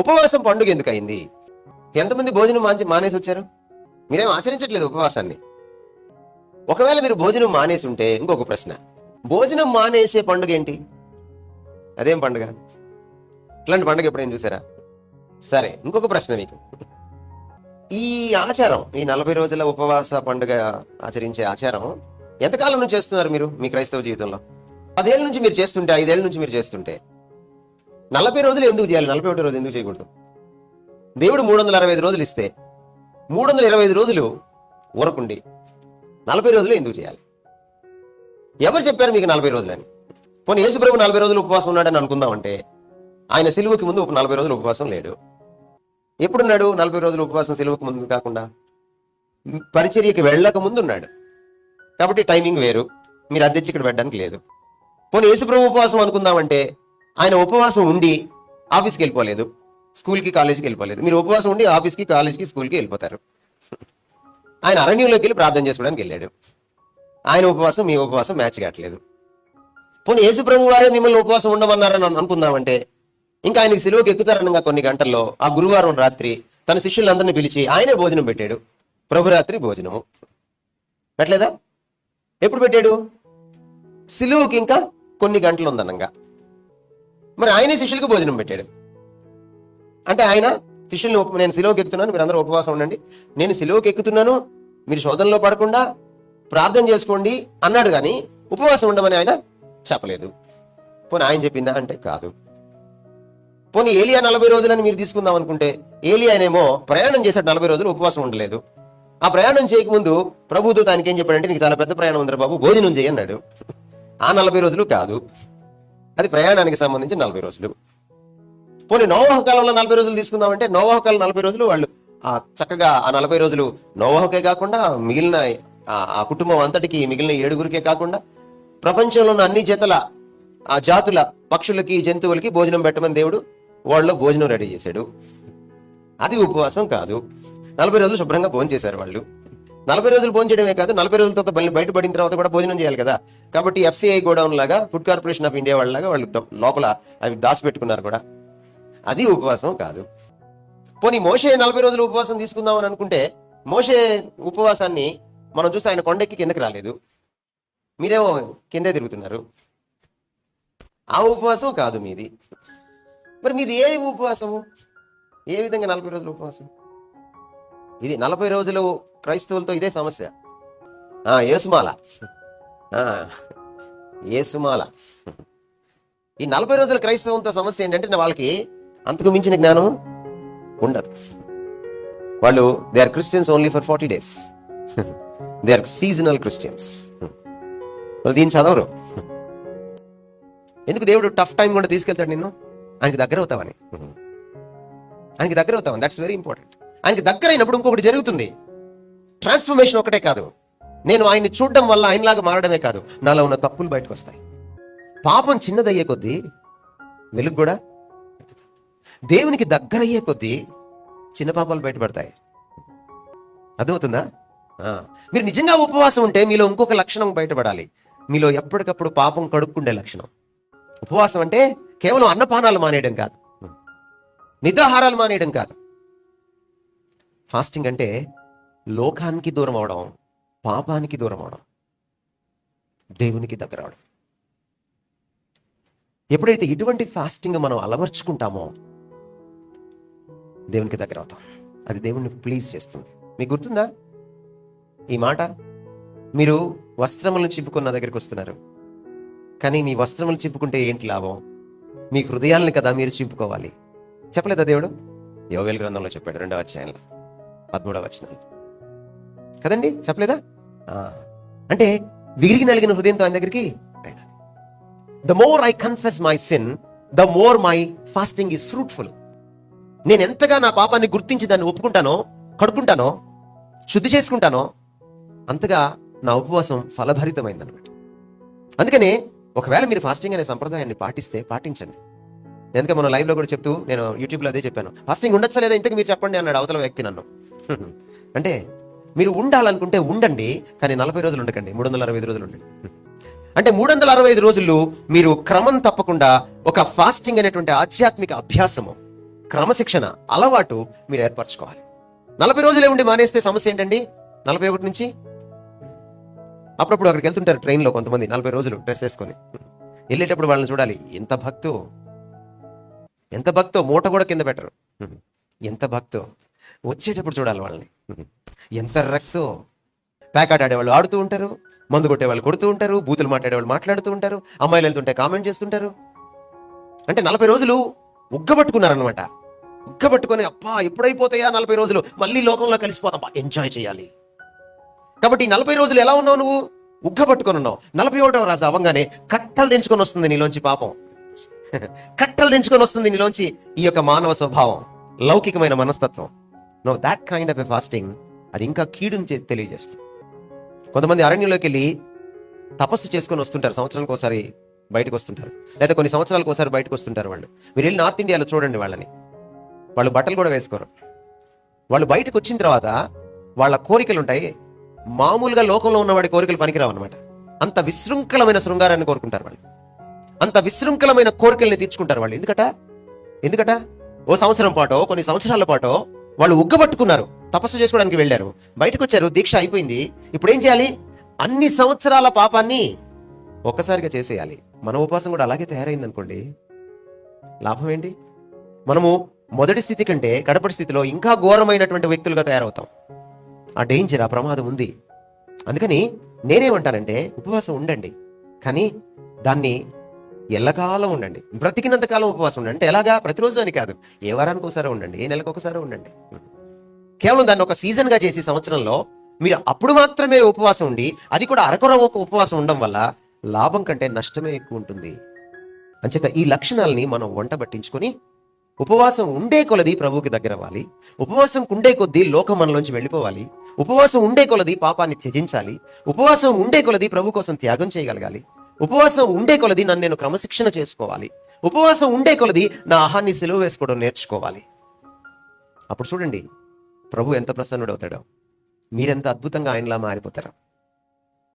ఉపవాసం పండుగ ఎందుకు అయింది ఎంతమంది భోజనం మాంచి మానేసి వచ్చారు? మీరేం ఆచరించట్లేదు ఉపవాసాన్ని? ఒకవేళ మీరు భోజనం మానేసి ఉంటే ఇంకొక ప్రశ్న. భోజనం మానేసే పండుగ ఏంటి? అదేం పండుగ? ఇట్లాంటి పండుగ ఎప్పుడైనా చూసారా? సరే ఇంకొక ప్రశ్న మీకు. ఈ ఆచారం ఈ నలభై రోజుల ఉపవాస పండుగ ఆచరించే ఆచారం ఎంతకాలం నుంచి చేస్తున్నారు మీరు మీ క్రైస్తవ జీవితంలో? పదేళ్ళ నుంచి మీరు చేస్తుంటే ఐదేళ్ళ నుంచి మీరు చేస్తుంటే? నలభై రోజులు ఎందుకు చేయాలి? నలభై ఒకటి రోజు ఎందుకు చేయకూడదు? దేవుడు మూడు వందల అరవై ఐదు రోజులు ఇస్తే మూడు వందల ఇరవై ఐదు రోజులు ఊరకుండి నలభై రోజులు ఎందుకు చేయాలి? ఎవరు చెప్పారు మీకు నలభై రోజులని పోనీ యేసుప్రభు నలభై రోజులు ఉపవాసం ఉన్నాడని అనుకుందామంటే ఆయన సిలువకి ముందు ఒక నలభై రోజులు ఉపవాసం లేడు. ఎప్పుడున్నాడు నలభై రోజులు ఉపవాసం సిలువకు ముందు కాకుండా? పరిచర్యకి వెళ్ళక ముందు ఉన్నాడు కాబట్టి టైమింగ్ వేరు. మీరు అద్దెచ్చి ఇక్కడ పెట్టడానికి లేదు. పోనీ యేసుప్రభు ఉపవాసం అనుకుందామంటే ఆయన ఉపవాసం ఉండి ఆఫీస్కి వెళ్ళిపోలేదు స్కూల్కి కాలేజీకి వెళ్ళిపోలేదు. మీరు ఉపవాసం ఉండి ఆఫీస్కి కాలేజ్కి స్కూల్కి వెళ్ళిపోతారు. ఆయన అరణ్యంలోకి వెళ్ళి ప్రార్థన చేసుకోవడానికి వెళ్ళాడు. ఆయన ఉపవాసం మీ ఉపవాసం మ్యాచ్ కావట్లేదు. పోనీ యేసుప్రభు వారే మిమ్మల్ని ఉపవాసం ఉండమన్నారని అనుకుందామంటే ఇంకా ఆయనకి సిలువకి ఎక్కుతారనగా కొన్ని గంటల్లో ఆ గురువారం రాత్రి తన శిష్యులందరినీ పిలిచి ఆయనే భోజనం పెట్టాడు. ప్రభురాత్రి భోజనము. పెట్టలేదా? ఎప్పుడు పెట్టాడు? సిలువుకి ఇంకా కొన్ని గంటలు ఉందనంగా. మరి ఆయనే శిష్యులకు భోజనం పెట్టాడు. అంటే ఆయన శిష్యుల్ని నేను సిలువకి ఎక్కుతున్నాను మీరు అందరూ ఉపవాసం ఉండండి. నేను సిలువకి ఎక్కుతున్నాను మీరు శోధనలో పడకుండా ప్రార్థన చేసుకోండి అన్నాడు కానీ ఉపవాసం ఉండమని ఆయన చెప్పలేదు. పోనీ ఆయన చెప్పిందా? అంటే కాదు. పోనీ ఏలియా నలభై రోజులని మీరు తీసుకుందాం అనుకుంటే ఏలియానేమో ప్రయాణం చేశాడు నలభై రోజులు ఉపవాసం ఉండలేదు. ఆ ప్రయాణం చేయకముందు ప్రభుతో దానికి ఏం చెప్పాడంటే నీకు చాలా పెద్ద ప్రయాణం ఉందిరా బాబు భోజనం చేయన్నాడు ఆ నలభై రోజులు కాదు. అది ప్రయాణానికి సంబంధించి నలభై రోజులు. పోనీ నోవాహ కాలంలో నలభై రోజులు తీసుకుందామంటే నోవాహ కాలం నలభై రోజులు వాళ్ళు ఆ చక్కగా ఆ నలభై రోజులు నోవాహకే కాకుండా మిగిలిన ఆ- కుటుంబం అంతటికి మిగిలిన ఏడుగురికే కాకుండా ప్రపంచంలో ఉన్న అన్ని జతల ఆ జాతుల పక్షులకి జంతువులకి భోజనం పెట్టమని దేవుడు వాళ్ళు భోజనం రెడీ చేశాడు. అది ఉపవాసం కాదు. నలభై రోజులు శుభ్రంగా భోజనం చేశారు వాళ్ళు. నలభై రోజులు భోజనం చేయడమే కాదు నలభై రోజుల తర్వాత బయటపడిన తర్వాత కూడా భోజనం చేయాలి కదా. కాబట్టి ఎఫ్సిఐ గోడౌన్ లాగా ఫుడ్ కార్పొరేషన్ ఆఫ్ ఇండియా వాళ్ళలాగా వాళ్ళు లోపల అవి దాచిపెట్టుకున్నారు కూడా. అది ఉపవాసం కాదు. పోనీ మోషే నలభై రోజులు ఉపవాసం తీసుకుందాం అని అనుకుంటే మోషే ఉపవాసాన్ని మనం చూస్తే ఆయన కొండెక్కి కిందకి రాలేదు. మీరేమో కిందే తిరుగుతున్నారు. ఆ ఉపవాసం కాదు మీది. మరి మీది ఏ ఉపవాసము? ఏ విధంగా నలభై రోజులు ఉపవాసం? ఇది నలభై రోజులు క్రైస్తవులతో ఇదే సమస్య. ఆ, ఏసుమాల ఏసుమాల ఈ నలభై రోజుల క్రైస్తవంతో సమస్య ఏంటంటే వాళ్ళకి అంతకు మించిన జ్ఞానం ఉండదు. వాళ్ళు they are Christians only for forty days they are seasonal Christians వాళ్ళు దీన్ని చదవరు. ఎందుకు దేవుడు టఫ్ టైం కూడా తీసుకెళ్తాడు నిన్ను? ఆయనకి దగ్గర అవుతావని. ఆయనకి దగ్గర అవుతావని. దట్స్ వెరీ ఇంపార్టెంట్ ఆయనకి దగ్గర అయినప్పుడు ఇంకొకటి జరుగుతుంది. ట్రాన్స్ఫర్మేషన్ ఒకటే కాదు. నేను ఆయన్ని చూడడం వల్ల ఆయనలాగా మారడమే కాదు. నాలో ఉన్న తప్పులు బయటకు వస్తాయి. పాపం చిన్నదయ్యే కొద్దీ వెలుగు కూడా దేవునికి దగ్గరయ్యే కొద్దీ చిన్న పాపాలు బయటపడతాయి. అర్థమవుతుందా? మీరు నిజంగా ఉపవాసం ఉంటే మీలో ఇంకొక లక్షణం బయటపడాలి. మీలో ఎప్పటికప్పుడు పాపం కడుక్కుండే లక్షణం. ఉపవాసం అంటే కేవలం అన్నపానాలు మానేయడం కాదు. నిద్రాహారాలు మానేయడం కాదు. ఫాస్టింగ్ అంటే లోకానికి దూరం అవడం పాపానికి దూరం అవడం దేవునికి దగ్గర అవడం. ఎప్పుడైతే ఇటువంటి ఫాస్టింగ్ మనం అలవర్చుకుంటామో దేవునికి దగ్గర అవుతాం. అది దేవుణ్ణి ప్లీజ్ చేస్తుంది. మీకు గుర్తుందా? ఈ మాట? మీరు వస్త్రములను చింపుకున్న దగ్గరికి వస్తున్నారు. కానీ మీ వస్త్రములు చింపుకుంటే ఏంటి లాభం? మీ హృదయాలను కదా మీరు చింపుకోవాలి. చెప్పలేదా దేవుడు? యోగేల గ్రంథంలో చెప్పాడు రెండవ అధ్యాయంలో. పదమూడవ వచనం. కదండి? చెప్పలేదా? అంటే విరిగి నలిగిన హృదయంతో ఆయన దగ్గరికి వెళ్ళాలి. The more I confess my sin the more my fasting is fruitful నేను ఎంతగా నా పాపాన్ని గుర్తించి దాన్ని ఒప్పుకుంటానో కడుక్కుంటానో శుద్ధి చేసుకుంటానో అంతగా నా ఉపవాసం ఫలభరితమైందనమాట అందుకనే ఒకవేళ మీరు ఫాస్టింగ్ అనే సంప్రదాయాన్ని పాటిస్తే పాటించండి. ఎందుకంటే మనం లైవ్లో కూడా చెప్తూ నేను యూట్యూబ్లో అదే చెప్పాను. ఫాస్టింగ్ ఉండొచ్చా లేదా ఇంతకు మీరు చెప్పండి అన్నాడు అవతల వ్యక్తి నన్ను. అంటే మీరు ఉండాలనుకుంటే ఉండండి కానీ నలభై రోజులు ఉండకండి మూడు వందల అరవై ఐదు రోజులు ఉండండి. అంటే మూడు వందల అరవై ఐదు రోజులు మీరు క్రమం తప్పకుండా ఒక ఫాస్టింగ్ అనేటువంటి ఆధ్యాత్మిక అభ్యాసము క్రమశిక్షణ అలవాటు మీరు ఏర్పరచుకోవాలి. నలభై రోజులే ఉండి మానేస్తే సమస్య ఏంటండి? నలభై ఒకటి నుంచి? అప్పుడప్పుడు అక్కడికి వెళ్తుంటారు ట్రైన్లో కొంతమంది నలభై రోజులు డ్రెస్ వేసుకొని. వెళ్ళేటప్పుడు వాళ్ళని చూడాలి ఎంత భక్తో? ఎంత భక్తో? మూట కూడా కింద పెట్టరు. ఎంత భక్తో? వచ్చేటప్పుడు చూడాలి వాళ్ళని. ఎంత రక్తో. ప్యాకాట్ ఆడేవాళ్ళు ఆడుతూ ఉంటారు మందు కొట్టేవాళ్ళు కొడుతూ ఉంటారు బూతులు మాట్లాడేవాళ్ళు మాట్లాడుతూ ఉంటారు అమ్మాయిలు వెళ్తుంటే కామెంట్ చేస్తుంటారు. అంటే నలభై రోజులు ఉగ్గబట్టుకున్నారనమాట ఉగ్గబట్టుకొని అప్పా ఎప్పుడైపోతాయా నలభై రోజులు? మళ్ళీ లోకంలో కలిసిపోతాం ఎంజాయ్ చేయాలి. కాబట్టి ఈ నలభై రోజులు ఎలా ఉన్నావు నువ్వు? ఉగ్గబట్టుకొని ఉన్నావు. నలభై ఒకటవ రాజు అవ్వగానే కట్టలు దించుకొని వస్తుంది నీలోంచి పాపం. కట్టలు దించుకొని వస్తుంది నీలోంచి ఈ యొక్క మానవ స్వభావం లౌకికమైన మనస్తత్వం. No that kind of a fasting అది ఇంకా కీడుని తెలియజేస్తుంది. కొంతమంది అరణ్యంలోకి వెళ్ళి తపస్సు చేసుకొని వస్తుంటారు. సంవత్సరానికి ఒకసారి బయటకు వస్తుంటారు. లేదా కొన్ని సంవత్సరాలకు ఒకసారి బయటకు వస్తుంటారు వాళ్ళు. మీరు వెళ్ళి నార్త్ ఇండియాలో చూడండి వాళ్ళని. వాళ్ళు బట్టలు కూడా వేసుకోరు. వాళ్ళు బయటకు వచ్చిన తర్వాత వాళ్ళ కోరికలు ఉంటాయి. మామూలుగా లోకంలో ఉన్నవాడి కోరికలు పనికిరావు అనమాట అంత విశృంఖలమైన శృంగారాన్ని కోరుకుంటారు వాళ్ళు. అంత విశృంఖలమైన కోరికల్ని తీర్చుకుంటారు వాళ్ళు. ఎందుకట? ఎందుకట? ఓ సంవత్సరం పాటో కొన్ని సంవత్సరాల పాటో వాళ్ళు ఉగ్గబట్టుకున్నారు. తపస్సు చేసుకోవడానికి వెళ్ళారు. బయటకు వచ్చారు దీక్ష అయిపోయింది. ఇప్పుడు ఏం చేయాలి? అన్ని సంవత్సరాల పాపాన్ని ఒక్కసారిగా చేసేయాలి. మన ఉపవాసం కూడా అలాగే తయారైంది అనుకోండి లాభం ఏంటి? మనము మొదటి స్థితి కంటే కడపటి స్థితిలో ఇంకా ఘోరమైనటువంటి వ్యక్తులుగా తయారవుతాం. ఆ డేంజర్ ఆ ప్రమాదం ఉంది. అందుకని నేనేమంటానంటే ఉపవాసం ఉండండి. కానీ దాన్ని ఎల్లకాలం ఉండండి. బ్రతికినంత కాలం ఉపవాసం ఉండండి. అంటే ఎలాగా? ప్రతిరోజు అని కాదు. ఏ వారానికి ఒకసారి ఉండండి ఏ నెలకు ఒకసారి ఉండండి. కేవలం దాన్ని ఒక సీజన్గా చేసి సంవత్సరంలో మీరు అప్పుడు మాత్రమే ఉపవాసం ఉండి అది కూడా అరకొర ఒక ఉపవాసం ఉండడం వల్ల లాభం కంటే నష్టమే ఎక్కువ ఉంటుంది. అంచేత ఈ లక్షణాలని మనం వంట పట్టించుకొని ఉపవాసం ఉండే కొలది ప్రభువుకి దగ్గర అవ్వాలి. ఉపవాసం ఉండే కొద్దీ లోకం మనలోంచి వెళ్ళిపోవాలి. ఉపవాసం ఉండే కొలది పాపాన్ని త్యజించాలి. ఉపవాసం ఉండే కొలది ప్రభు కోసం త్యాగం చేయగలగాలి. ఉపవాసం ఉండే కొలది నన్ను నేను క్రమశిక్షణ చేసుకోవాలి. ఉపవాసం ఉండే కొలది నా ఆహాన్ని సెలవు వేసుకోవడం నేర్చుకోవాలి. అప్పుడు చూడండి ప్రభు ఎంత ప్రసన్నుడవుతాడో. మీరెంత అద్భుతంగా ఆయనలా మారిపోతారా.